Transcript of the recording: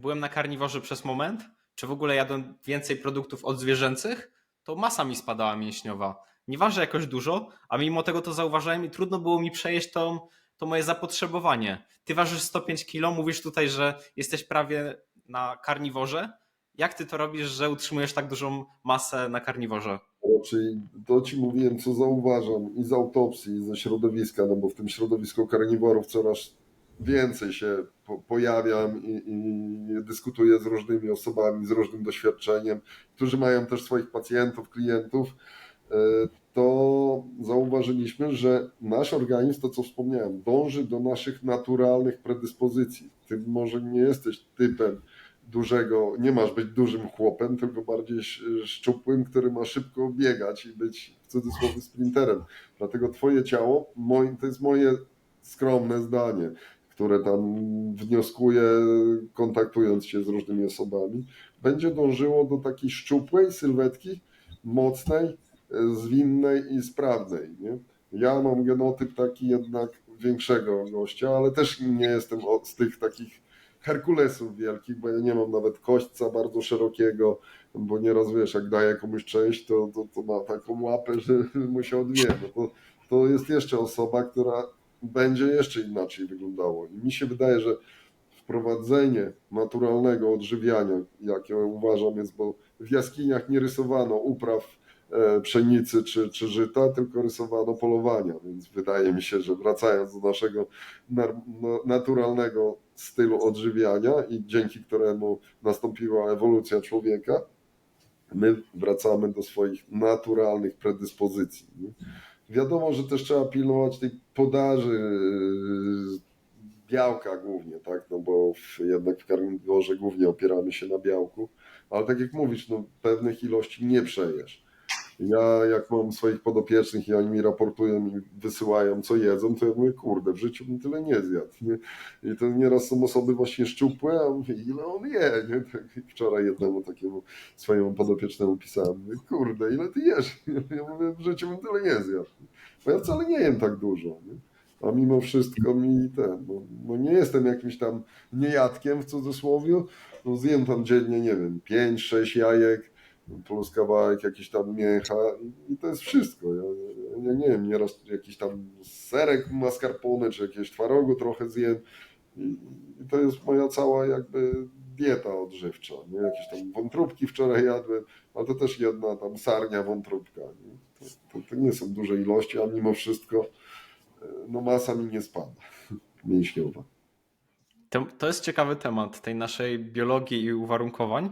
byłem na karniworze przez moment, czy w ogóle jadłem więcej produktów odzwierzęcych, to masa mi spadała mięśniowa. Nie waży jakoś dużo, a mimo tego to zauważyłem i trudno było mi przejeść to, to moje zapotrzebowanie. Ty ważysz 105 kg, mówisz tutaj, że jesteś prawie na karniworze. Jak ty to robisz, że utrzymujesz tak dużą masę na karniworze? Czyli to ci mówiłem, co zauważam i z autopsji, i ze środowiska, no bo w tym środowisku karniworów coraz więcej się po, pojawiam i, i dyskutuję z różnymi osobami z różnym doświadczeniem, którzy mają też swoich pacjentów, klientów. e, To zauważyliśmy, że nasz organizm, to co wspomniałem, dąży do naszych naturalnych predyspozycji. Ty może nie jesteś typem dużego, nie masz być dużym chłopem, tylko bardziej sz- szczupłym, który ma szybko biegać i być w cudzysłowie sprinterem. Dlatego twoje ciało, moje, to jest moje skromne zdanie, które tam wnioskuję, kontaktując się z różnymi osobami, będzie dążyło do takiej szczupłej sylwetki, mocnej, e, zwinnej i sprawnej. Nie? Ja mam genotyp taki jednak większego gościa, ale też nie jestem z tych takich Herkulesów wielkich, bo ja nie mam nawet kośćca bardzo szerokiego, bo nieraz wiesz, jak daję komuś część, to, to, to ma taką łapę, że mu się odwie. To, to jest jeszcze osoba, która będzie jeszcze inaczej wyglądało. I mi się wydaje, że wprowadzenie naturalnego odżywiania, jakie uważam jest, bo w jaskiniach nie rysowano upraw e, pszenicy czy, czy żyta, tylko rysowano polowania, więc wydaje mi się, że wracając do naszego no, naturalnego stylu odżywiania i dzięki któremu nastąpiła ewolucja człowieka, my wracamy do swoich naturalnych predyspozycji. Nie? Wiadomo, że też trzeba pilnować tej podaży yy, białka głównie, tak? No bo w, jednak w karniworze głównie opieramy się na białku, ale tak jak mówisz, no pewnych ilości nie przejesz. Ja jak mam swoich podopiecznych i oni mi raportują i wysyłają co jedzą, to ja mówię, kurde, w życiu bym tyle nie zjadł. Nie? I to nieraz są osoby właśnie szczupłe, a mówię, ile on je? Nie? Tak wczoraj jednemu takiemu swojemu podopiecznemu pisałem, mówię, kurde, ile ty jesz? Ja mówię, w życiu bym tyle nie zjadł. Bo ja wcale nie jem tak dużo. Nie? A mimo wszystko mi ten, no, no nie jestem jakimś tam niejadkiem w cudzysłowie, no zjem tam dziennie, nie wiem, 5-6 jajek, plus kawałek jakiś tam mięcha i to jest wszystko. Ja, ja nie wiem, nieraz jakiś tam serek mascarpone, czy jakiegoś twarogu trochę zjem i, i to jest moja cała jakby dieta odżywcza, nie? Jakieś tam wątróbki wczoraj jadłem, ale to też jedna tam sarnia wątróbka, nie? To, to, to nie są duże ilości, a mimo wszystko e, no masa mi nie spada mięśniowa. To, to jest ciekawy temat tej naszej biologii i uwarunkowań.